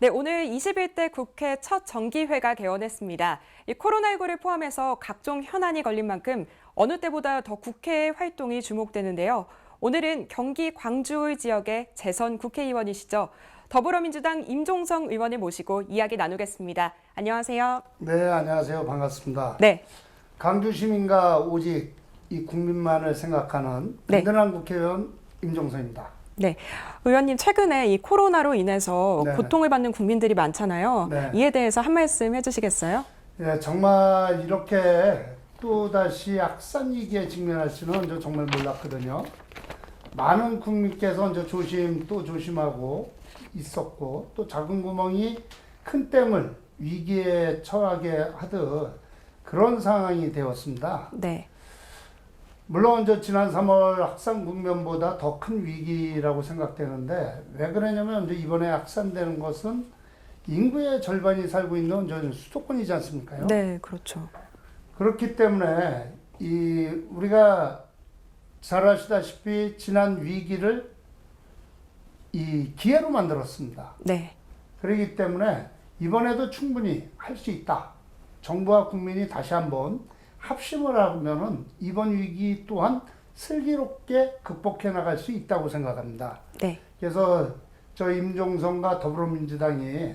네, 오늘 21대 국회 첫 정기회가 개원했습니다. 이 코로나19를 포함해서 각종 현안이 걸린 만큼 어느 때보다 더 국회 활동이 주목되는데요. 오늘은 경기 광주 지역의 재선 국회의원이시죠. 더불어민주당 임종성 의원을 모시고 이야기 나누겠습니다. 안녕하세요. 네, 안녕하세요. 반갑습니다. 네, 강주 시민과 오직 이 국민만을 생각하는 네. 든든한 국회의원 임종선입니다. 네. 의원님, 최근에 이 코로나로 인해서 네. 고통을 받는 국민들이 많잖아요. 네. 이에 대해서 한 말씀 해주시겠어요? 예, 정말 이렇게 또 다시 확산 위기에 직면할지는 저 정말 몰랐거든요. 많은 국민께서 이제 조심 또 조심하고 있었고 또 작은 구멍이 큰 댐을 위기에 처하게 하듯 그런 상황이 되었습니다. 네. 물론 저 지난 3월 확산 국면보다 더 큰 위기라고 생각되는데 왜 그러냐면 이제 이번에 확산되는 것은 인구의 절반이 살고 있는 저 수도권이지 않습니까요? 네, 그렇죠. 그렇기 때문에 이 우리가 잘 아시다시피 지난 위기를 이 기회로 만들었습니다. 네. 그렇기 때문에 이번에도 충분히 할 수 있다. 정부와 국민이 다시 한번 합심을 하면은 이번 위기 또한 슬기롭게 극복해 나갈 수 있다고 생각합니다. 네. 그래서 저 임종성과 더불어민주당이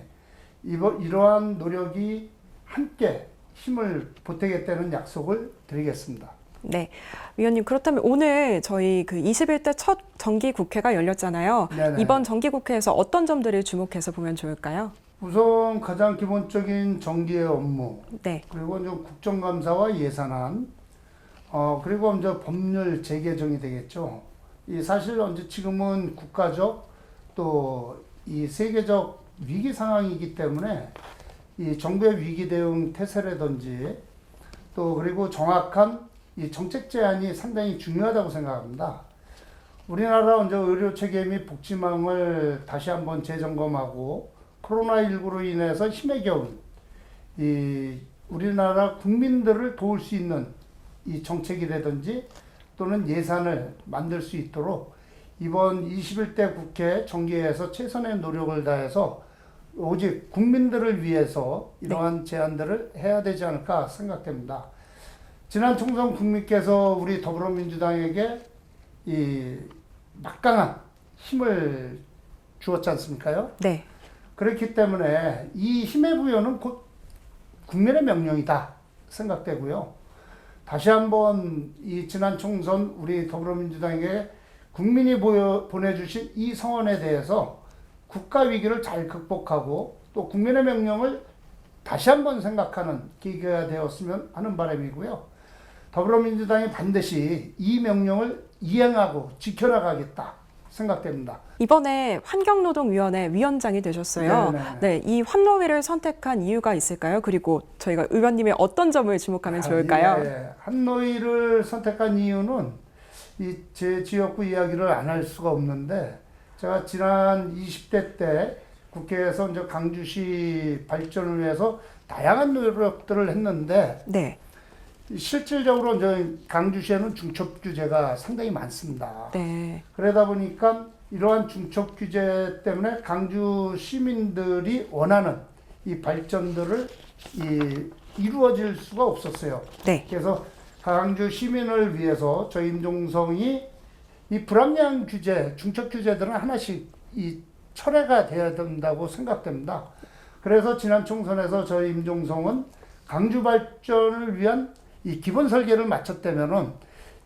이번 이러한 노력이 함께 힘을 보태겠다는 약속을 드리겠습니다. 네. 위원님, 그렇다면 오늘 저희 그 21대 첫 정기 국회가 열렸잖아요. 네네. 이번 정기 국회에서 어떤 점들을 주목해서 보면 좋을까요? 우선 가장 기본적인 정기의 업무, 네. 그리고 이제 국정감사와 예산안, 어 그리고 이제 법률 재개정이 되겠죠. 이 사실 이제 지금은 국가적 또 이 세계적 위기 상황이기 때문에 이 정부의 위기 대응 태세라든지 또 그리고 정확한 이 정책 제안이 상당히 중요하다고 생각합니다. 우리나라 이제 의료 체계 및 복지망을 다시 한번 재점검하고 코로나19로 인해서 힘에 겨운 이 우리나라 국민들을 도울 수 있는 이 정책이라든지 또는 예산을 만들 수 있도록 이번 21대 국회 정기회에서 최선의 노력을 다해서 오직 국민들을 위해서 이러한 제안들을 해야 되지 않을까 생각됩니다. 지난 총선 국민께서 우리 더불어민주당에게 이 막강한 힘을 주었지 않습니까요? 네. 그렇기 때문에 이 힘의 부여는 곧 국민의 명령이다 생각되고요. 다시 한번 이 지난 총선 우리 더불어민주당에게 국민이 보여, 보내주신 이 성원에 대해서 국가 위기를 잘 극복하고 또 국민의 명령을 다시 한번 생각하는 계기가 되었으면 하는 바람이고요. 더불어민주당이 반드시 이 명령을 이행하고 지켜나가겠다 생각됩니다. 이번에 환경노동위원회 위원장이 되셨어요. 네네. 네. 이 환노위를 선택한 이유가 있을까요? 그리고 저희가 의원님의 어떤 점을 주목하면 좋을까요? 아, 예. 한노이를 선택한 이유는 이 제 지역구 이야기를 안 할 수가 없는데 제가 지난 20대 때 국회에서 이제 강주시 발전을 위해서 다양한 노력들을 했는데 네. 실질적으로 이제 강주시에는 중첩 규제가 상당히 많습니다. 네. 그러다 보니까 이러한 중첩 규제 때문에 강주 시민들이 원하는 이 발전들을 이 이루어질 수가 없었어요. 네. 그래서 강주 시민을 위해서 저 임종성이 이 불합리한 규제, 중첩 규제들은 하나씩 이 철회가 돼야 된다고 생각됩니다. 그래서 지난 총선에서 저 임종성은 강주 발전을 위한 이 기본 설계를 마쳤다면은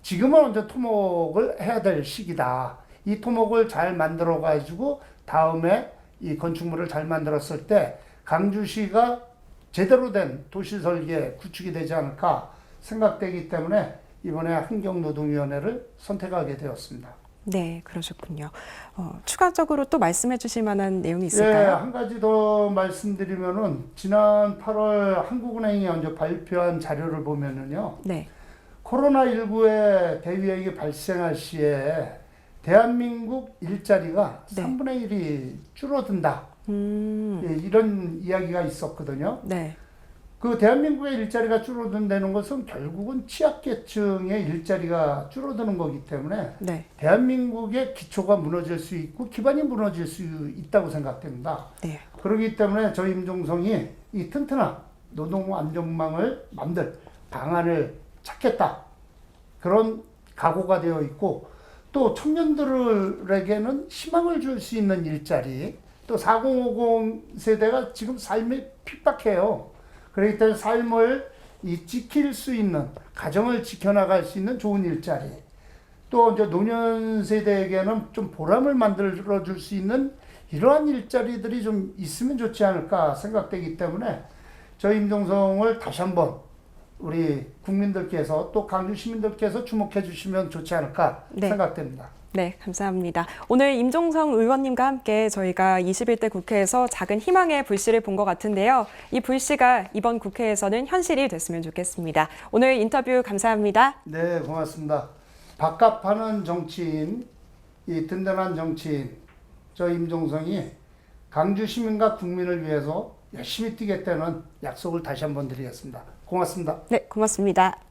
지금은 이제 토목을 해야 될 시기다. 이 토목을 잘 만들어 가지고 다음에 이 건축물을 잘 만들었을 때 강주시가 제대로 된 도시 설계 구축이 되지 않을까 생각되기 때문에 이번에 환경노동위원회를 선택하게 되었습니다. 네, 그러셨군요. 어, 추가적으로 또 말씀해 주실 만한 내용이 예, 있을까요? 한 가지 더 말씀드리면은 지난 8월 한국은행이 먼저 발표한 자료를 보면은요. 네. 코로나19의 대유행이 발생할 시에 대한민국 일자리가 네. 3분의 1이 줄어든다. 음. 예, 이런 이야기가 있었거든요. 네. 그 대한민국의 일자리가 줄어든다는 것은 결국은 취약계층의 일자리가 줄어드는 거기 때문에 네. 대한민국의 기초가 무너질 수 있고 기반이 무너질 수 있다고 생각됩니다. 네. 그렇기 때문에 저희 임종성이 이 튼튼한 노동 안정망을 만들 방안을 찾겠다. 그런 각오가 되어 있고 또 청년들에게는 희망을 줄 수 있는 일자리 또 4050 세대가 지금 삶이 핍박해요. 그렇기 삶을 이 지킬 수 있는 가정을 지켜나갈 수 있는 좋은 일자리. 또 이제 노년 세대에게는 좀 보람을 만들어 줄 수 있는 이러한 일자리들이 좀 있으면 좋지 않을까 생각되기 때문에 저희 임종성을 다시 한번 우리 국민들께서 또 강주 시민들께서 주목해 주시면 좋지 않을까 네. 생각됩니다. 네, 감사합니다. 오늘 임종성 의원님과 함께 저희가 21대 국회에서 작은 희망의 불씨를 본 것 같은데요. 이 불씨가 이번 국회에서는 현실이 됐으면 좋겠습니다. 오늘 인터뷰 감사합니다. 네, 고맙습니다. 밥값하는 정치인, 이 든든한 정치인, 저 임종성이 강주 시민과 국민을 위해서 열심히 뛰겠다는 약속을 다시 한번 드리겠습니다. 고맙습니다. 네, 고맙습니다.